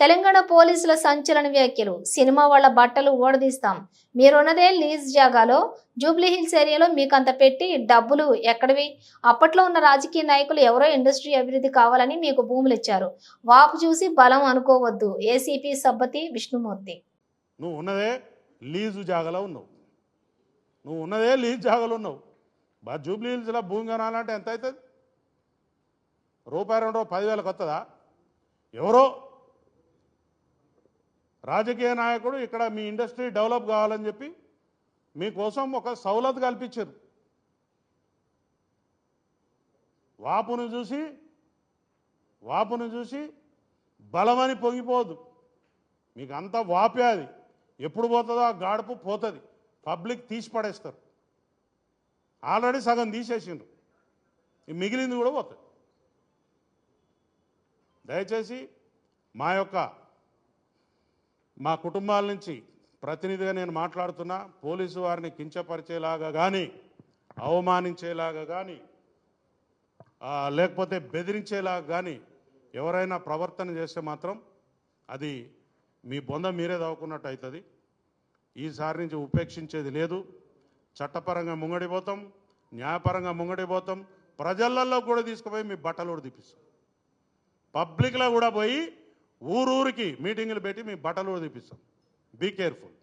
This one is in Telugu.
తెలంగాణ పోలీసుల సంచలన వ్యాఖ్యలు. సినిమా వాళ్ళ బట్టలు ఓడదీస్తాం మీరున్నదే లీజ్ జాగాలో. జూబ్లీ హిల్స్ ఏరియాలో మీకు అంత పెట్టి డబ్బులు ఎక్కడవి? అప్పట్లో ఉన్న రాజకీయ నాయకులు ఎవరో ఇండస్ట్రీ అభివృద్ధి కావాలని మీకు భూములు ఇచ్చారు. వాపు చూసి బలం అనుకోవద్దు. ఏసీపీ సబ్బతి విష్ణుమూర్తి. నువ్వు ఉన్నదే లీజు జాగాలో ఉన్నావు. నువ్వు ఉన్నదే లీజ్ జాగాలో ఉన్నావు. బా జూబ్లీ హిల్స్లో భూమి కొనాలంటే ఎంత అవుతుంది? రూపాయి రెండు రూపాయలు పదివేలకు వస్తుందా ఎవరో రాజకీయ నాయకుడు ఇక్కడ మీ ఇండస్ట్రీ డెవలప్ కావాలని చెప్పి మీకోసం ఒక సౌలత్ కల్పించారు. వాపును చూసి వాపును చూసి బలమని పొంగిపోదు మీకు అంతా వాపే అది. ఎప్పుడు పోతుందో ఆ గాడుపు పోతుంది. పబ్లిక్ తీసి పడేస్తారు. ఆల్రెడీ సగం తీసేసిండ్రు. మిగిలింది కూడా పోతుంది. దయచేసి మా యొక్క మా కుటుంబాల నుంచి ప్రతినిధిగా నేను మాట్లాడుతున్నా పోలీసు వారిని కించపరిచేలాగా కానీ అవమానించేలాగా కానీ లేకపోతే బెదిరించేలాగా కానీ ఎవరైనా ప్రవర్తన చేస్తే మాత్రం అది మీ బొంద మీరే దాక్కున్నట్టు అవుతుంది ఈసారి నుంచి ఉపేక్షించేది లేదు. చట్టపరంగా ముంగడిపోతాం న్యాయపరంగా ముంగడిపోతాం. ప్రజలల్లో కూడా తీసుకుపోయి మీ బట్టలు కూడా తీపిస్తాం పబ్లిక్లో కూడా పోయి ఊరూరికి మీటింగులు పెట్టి మీ బట్టలు కూడా బీ కేర్ఫుల్